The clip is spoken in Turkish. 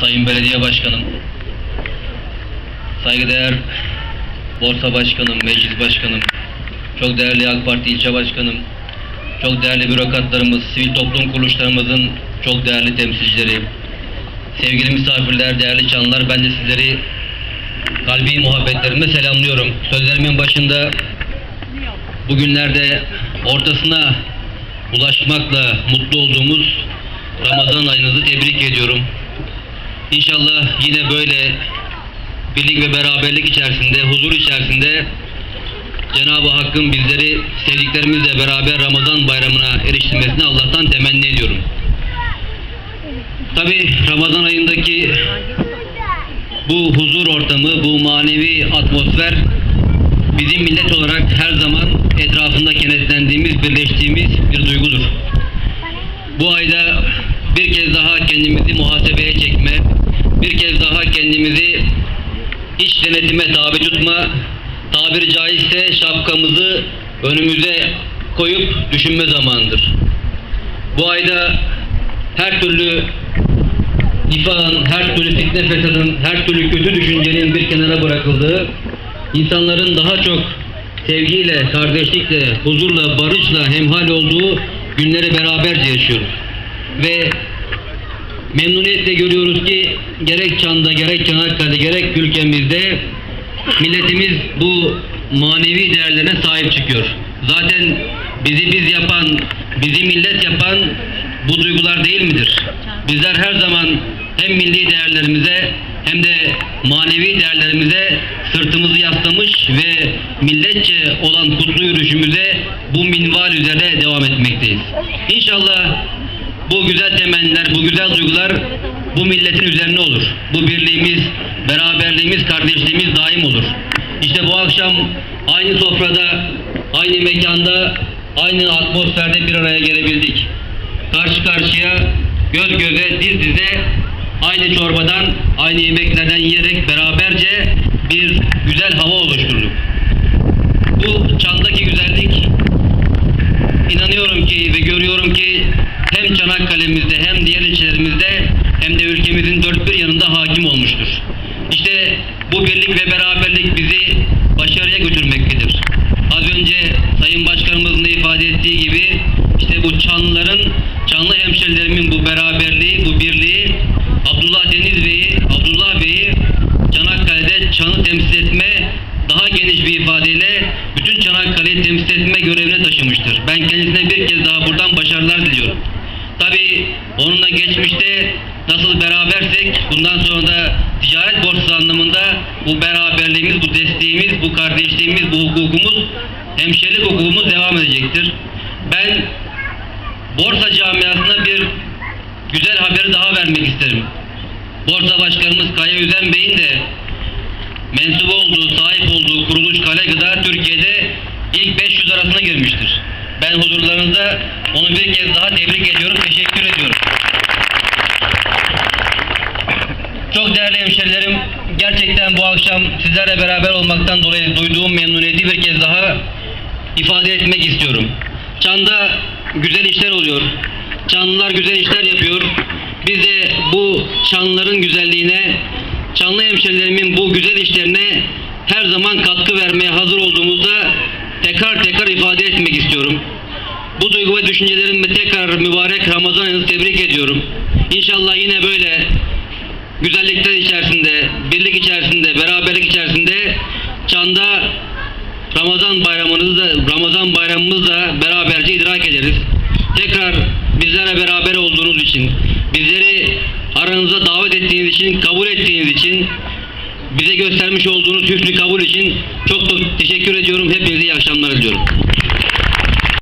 Sayın Belediye Başkanım, saygıdeğer Borsa Başkanım, Meclis Başkanım, çok değerli AK Parti ilçe başkanım, çok değerli bürokratlarımız, sivil toplum kuruluşlarımızın çok değerli temsilcileri, sevgili misafirler, değerli canlılar, ben de sizleri kalbi muhabbetlerimle selamlıyorum. Sözlerimin başında bugünlerde ortasına ulaşmakla mutlu olduğumuz Ramazan ayınızı tebrik ediyorum. İnşallah yine böyle birlik ve beraberlik içerisinde, huzur içerisinde Cenab-ı Hakk'ın bizleri sevdiklerimizle beraber Ramazan bayramına eriştirmesini Allah'tan temenni ediyorum. Tabi Ramazan ayındaki bu huzur ortamı, bu manevi atmosfer bizim millet olarak her zaman etrafında kenetlendiğimiz, birleştiğimiz bir duygudur. Bu ayda bir kez daha kendimizi muhasebeye çekme, bir kez daha kendimizi iç denetime tabi tutma, tabiri caizse şapkamızı önümüze koyup düşünme zamanıdır. Bu ayda her türlü nifakın, her türlü fitne fesadın, her türlü kötü düşüncenin bir kenara bırakıldığı, insanların daha çok sevgiyle, kardeşlikle, huzurla, barışla hemhal olduğu günleri beraberce yaşıyoruz. Ve memnuniyetle görüyoruz ki gerek Çan'da, gerek Çanakkale'de, gerek ülkemizde milletimiz bu manevi değerlerine sahip çıkıyor. Zaten bizi biz yapan, bizi millet yapan bu duygular değil midir? Bizler her zaman hem milli değerlerimize hem de manevi değerlerimize sırtımızı yaslamış ve milletçe olan kutlu yürüyüşümüze bu minval üzere devam etmekteyiz. İnşallah bu güzel temenniler, bu güzel duygular bu milletin üzerine olur. Bu birliğimiz, beraberliğimiz, kardeşliğimiz daim olur. İşte bu akşam aynı sofrada, aynı mekanda, aynı atmosferde bir araya gelebildik. Karşı karşıya, göz göze, diz dize aynı çorbadan, aynı yemeklerden yiyerek beraberce bir güzel hava oluşturduk. Bu çandaki güzellik inanıyorum ki ve görüyorum ki hem Çanakkale'mizde hem diğer ilçelerimizde hem de ülkemizin dört bir yanında hakim olmuştur. İşte bu birlik ve beraberlik bizi başarıya götürmektedir. Az önce Sayın Başkanımızın da ifade ettiği gibi işte bu Çanlıların, Çanlı hemşerilerimin bu beraberliği, bu birliği Abdullah Deniz Bey'i, Abdullah Bey'i Çanakkale'de Çan'ı temsil etme daha geniş bir ifadeyle bütün Çanakkale'yi temsil etme görevine taşımıştır. Ben kendisine bir kez daha buradan başarılar diliyorum. Tabii onunla geçmişte nasıl berabersek bundan sonra da ticaret borsası anlamında bu beraberliğimiz, bu desteğimiz, bu kardeşliğimiz, bu hukukumuz, hemşerilik hukukumuz devam edecektir. Ben borsa camiasına bir güzel haberi daha vermek isterim. Borsa Başkanımız Kaya Üzen Bey'in de mensup olduğu, sahip olduğu kuruluş Kale Gıda Türkiye'de ilk 500 arasına girmiştir. Ben huzurlarınızda onu bir kez daha tebrik ediyorum, teşekkür ediyorum. Çok değerli hemşerilerim, gerçekten bu akşam sizlerle beraber olmaktan dolayı duyduğum memnuniyeti bir kez daha ifade etmek istiyorum. Çan'da güzel işler oluyor. Çanlılar güzel işler yapıyor. Biz de bu Çanlıların güzelliğine, Çanlı hemşerilerimin bu güzel işlerine her zaman katkı vermeye hazır olduğumuzda tekrar tekrar ifade etmek istiyorum. Bu duygu ve düşüncelerimle tekrar mübarek Ramazan ayınızı tebrik ediyorum. İnşallah yine böyle güzellikler içerisinde, birlik içerisinde, beraberlik içerisinde Çan'da Ramazan bayramınızı da Ramazan bayramımızı da beraberce idrak ederiz. Tekrar bizlerle beraber olduğunuz için, bizleri aranıza davet ettiğiniz için, kabul ettiğiniz için, bize göstermiş olduğunuz hüsnü kabul için çok çok teşekkür ediyorum. Hepinize iyi akşamlar diliyorum.